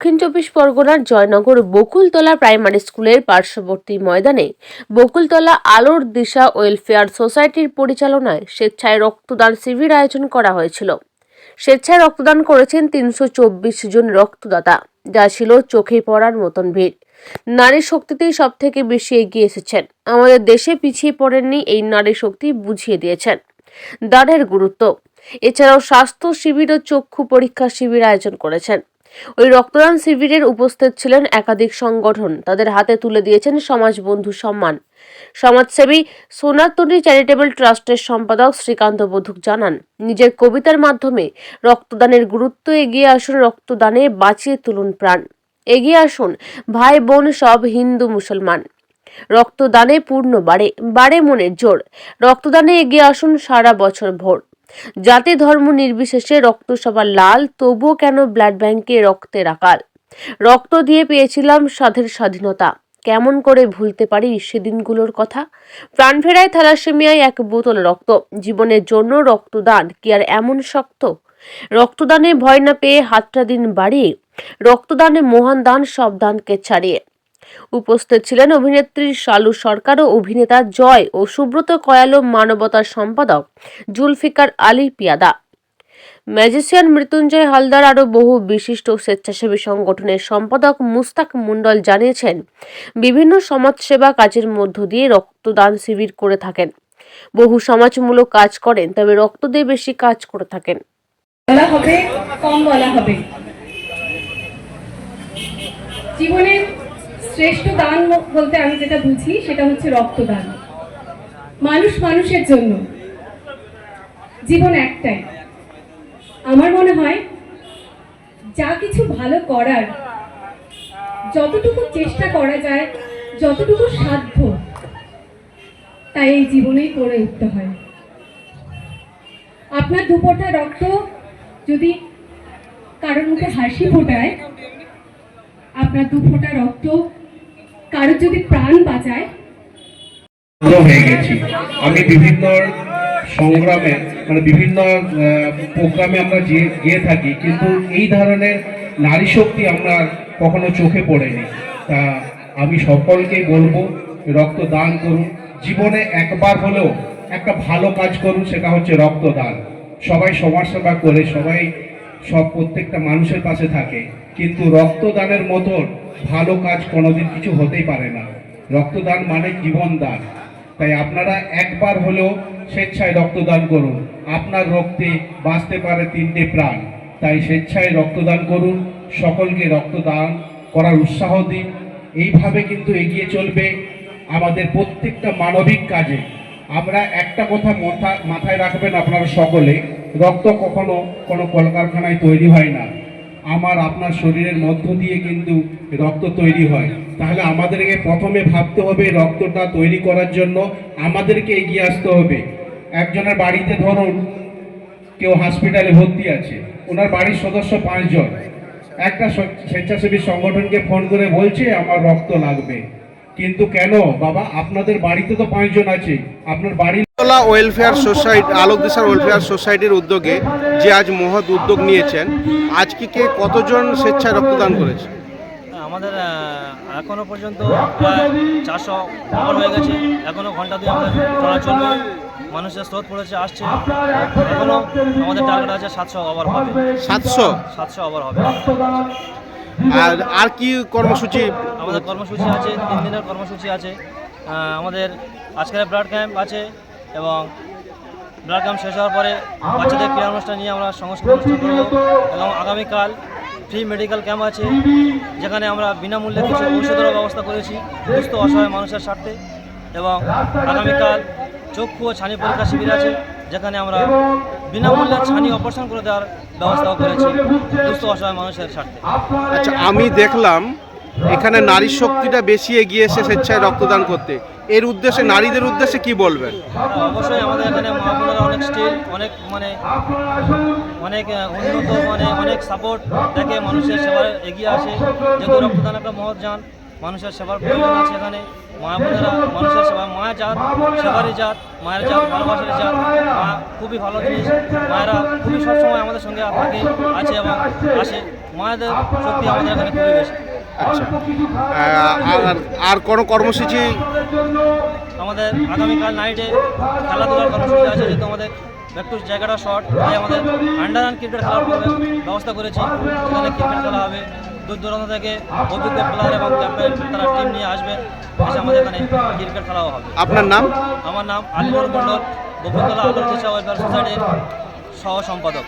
দক্ষিণ চব্বিশ পরগনার জয়নগর বকুলতলা প্রাইমারি স্কুলের পার্শ্ববর্তী ময়দানে বকুলতলা আলোর দিশা ওয়েলফেয়ার সোসাইটির পরিচালনায় স্বেচ্ছায় রক্তদান শিবির আয়োজন করা হয়েছিল। স্বেচ্ছায় রক্তদান করেছেন তিনশো চব্বিশ জন রক্তদাতা, যা ছিল চোখে পড়ার মতন ভিড়। নারী শক্তিতেই সব থেকে বেশি এগিয়ে এসেছেন। আমাদের দেশে পিছিয়ে পড়েননি এই নারী শক্তি বুঝিয়ে দিয়েছেন। দানের গুরুত্ব। এছাড়াও স্বাস্থ্য শিবির ও চক্ষু পরীক্ষা শিবির আয়োজন করেছেন। ওই রক্তদান শিবিরের উপস্থিত ছিলেন একাধিক সংগঠন। তাদের হাতে তুলে দিয়েছেন সমাজ বন্ধু সম্মান। সমাজসেবী সোনাতনী চ্যারিটেবল ট্রাস্টের সম্পাদক শ্রীকান্ত বধুক জানান, নিজের কবিতার মাধ্যমে রক্তদানের গুরুত্ব এগিয়ে আসুন, রক্তদানে বাঁচিয়ে তুলুন প্রাণ। এগিয়ে আসুন, ভাই বোন সব হিন্দু মুসলমান। রক্তদানে পূর্ণ বাড়ে বাড়ে মনের জোর। রক্তদানে এগিয়ে আসুন সারা বছর ভোর। জাতি ধর্ম নির্বিশেষে রক্ত সবার লাল, তবুও কেন ব্লাড ব্যাংকে রক্তের আকাল রক্ত দিয়ে পেয়েছিলাম স্বাধীর স্বাধীনতা। কেমন করে ভুলতে পারি সেদিনগুলোর কথা? প্রাণ ফেরায় থ্যালাসেমিয়ায় এক বোতল রক্ত। জীবনের জন্য রক্তদান কি আর এমন শক্ত? রক্তদানে ভয় না পেয়ে হাতটা দিন বাড়িয়ে। রক্তদানে মহান দান সব দানকে ছাড়িয়ে। উপস্থিত ছিলেন অভিনেত্রী শালু সরকার ও অভিনেতা জয় ও সুব্রত কয়ালো মানবতার সম্পাদক জুলফিকার আলী পিয়াদা। ম্যাজিশিয়ান মৃত্যুঞ্জয় হালদার আরও বহু বিশিষ্ট স্বেচ্ছাসেবী সংগঠনের সম্পাদক মুস্তাক মণ্ডল জানিয়েছেন, বিভিন্ন সমাজসেবা কাজের মধ্য দিয়ে রক্তদান শিবির করে থাকেন। বহু সমাজমূলক কাজ করেন, তবে রক্ত দিয়ে বেশি কাজ করে থাকেন। বলা হবে, কম বলা হবে। জীবনের শ্রেষ্ঠ দান বলতে আমি যেটা বুঝি, সেটা হচ্ছে রক্তদান। মানুষ মানুষের জন্য। জীবন একটাই। আমার মনে হয়, যা কিছু ভালো করার, যতটুকু চেষ্টা করা যায়, যতটুকু সাধ্য, তাই এই জীবনেই করে উঠতে হয়। আপনার দুপোটা রক্ত যদি কারোর মুখে হাসি ফোটায়, আপনার দু ফোঁটা রক্ত কারোর যদি প্রাণ বাঁচায়? হয়ে গেছি। আমি বিভিন্ন সংগ্রামে মানে বিভিন্ন প্রোগ্রামে আমরা গিয়ে গিয়ে থাকি, কিন্তু এই ধরনের নারী শক্তি আমরা কখনো চোখে পড়েনি। তা আমি সকলকে বলব রক্ত দান করুন। জীবনে একবার হলেও একটা ভালো কাজ করুন, সেটা হচ্ছে রক্তদান। সবাই সমাজ সেবা করে, সবাই সব প্রত্যেকটা মানুষের পাশে থাকে। কিন্তু রক্তদানের মতন ভালো কাজ কোনোদিন কিছু হতেই পারে না। রক্তদান মানে জীবন দান তাই আপনারা একবার হলেও স্বেচ্ছায় রক্তদান করুন। আপনার রক্তে বাঁচতে পারে তিনটে প্রাণ। তাই স্বেচ্ছায় রক্তদান করুন, সকলকে রক্তদান করার উৎসাহ দিন। এইভাবে কিন্তু এগিয়ে চলবে আমাদের প্রত্যেকটা মানবিক কাজে। আমরা একটা কথা মাথা মাথায় রাখবেন আপনারা সকলে, রক্ত কখনো কোনো কলকারখানায় তৈরি হয় না। আমার আপনার শরীরের মধ্য দিয়ে কিন্তু রক্ত তৈরি হয়। তাহলে আমাদেরকে প্রথমে ভাবতে হবে রক্তটা তৈরি করার জন্য আমাদেরকে এগিয়ে আসতে হবে। একজনের বাড়িতে ধরুন কেউ হসপিটালে ভর্তি আছে, ওনার বাড়ির সদস্য পাঁচজন। একটা স্বেচ্ছাসেবী সংগঠনকে ফোন করে বলছে, আমার রক্ত লাগবে। কিন্তু কেন? বাবা, আপনাদের বাড়িতে তো পাঁচজন আছে, আপনার বাড়ির তোলা ওয়েলফেয়ার সোসাইটি আলোক দিশার ওয়েলফেয়ার সোসাইটির উদ্যোগে যে আজ মহৎ উদ্যোগ নিয়েছেন আজকে কে কতজন স্বেচ্ছায় রক্তদান করেছে? আমাদের এখনও পর্যন্ত প্রায় চারশো ওভার হয়ে গেছে। এখনও ঘণ্টা দিয়ে আমাদের চলা চলবে মানুষের স্রোত পড়েছে আসছে। এখনও আমাদের টার্গেট আছে সাতশো ওভার হবে। সাতশো? সাতশো ওভার হবে। আর আর কি কর্মসূচি? আমাদের কর্মসূচি আছে তিন দিনের কর্মসূচি আছে। আমাদের আজকের ব্লাড ক্যাম্প আছে এবং ব্লাড ক্যাম্প শেষ হওয়ার পরে বাচ্চাদের ক্রীড়া অনুষ্ঠান নিয়ে আমরা সংস্কৃত অনুষ্ঠান করব এবং আগামীকাল ফ্রি মেডিকেল ক্যাম্প আছে, যেখানে আমরা বিনামূল্যে কিছু ঔষধেরও ব্যবস্থা করেছি সুস্থ অসহায় মানুষের স্বার্থে এবং আগামীকাল চক্ষু ও ছানি পরীক্ষা শিবির আছে, যেখানে আমরা বিনামূল্যে ছানি অপারেশন করে দেওয়ার ব্যবস্থাও করেছি সুস্থ অসহায় মানুষের স্বার্থে। আচ্ছা আমি দেখলাম এখানে নারী শক্তিটা বেশি এগিয়ে এসে স্বেচ্ছায় রক্তদান করতে। এর উদ্দেশ্যে, নারীদের উদ্দেশ্যে কি বলবেন? অবশ্যই আমাদের এখানে মা অনেক স্টিল, অনেক মানে অনেক উন্নত মানে অনেক সাপোর্ট দেখে মানুষের সেবার এগিয়ে আসে। যেহেতু রক্তদান একটা মহৎ যান, মানুষের সেবার প্রয়োজন আছে এখানে। মা মানুষের সেবা মায়ের জাত, সেবারই জাত, মায়ের জাত ভালোবাসার জাত। মা খুবই ভালো জিনিস, মায়েরা খুবই সবসময় আমাদের সঙ্গে থাকে, আছে এবং আসে। মায়েদের শক্তি আমাদের এখানে খুবই বেশি। আচ্ছা। আর আর কোনো কর্মসূচি? আমাদের আগামীকাল নাইটে খেলাধুলার কর্মসূচি আছে যেহেতু আমাদের একটু জায়গাটা শর্ট তাই আমাদের আন্ডার রান ক্রিকেট খেলার ব্যবস্থা করেছি। সেখানে ক্রিকেট খেলা হবে। দূর দূরান্ত থেকে অভিজ্ঞ প্লেয়ার এবং ক্যাপ্টেন তারা টিম নিয়ে আসবে। এসে আমাদের এখানে ক্রিকেট খেলাও হবে। আপনার নাম? আমার নাম আলিনুর মণ্ডল গোপতলা আলোর দিশা ওয়েলফেয়ার সোসাইটির সহ সম্পাদক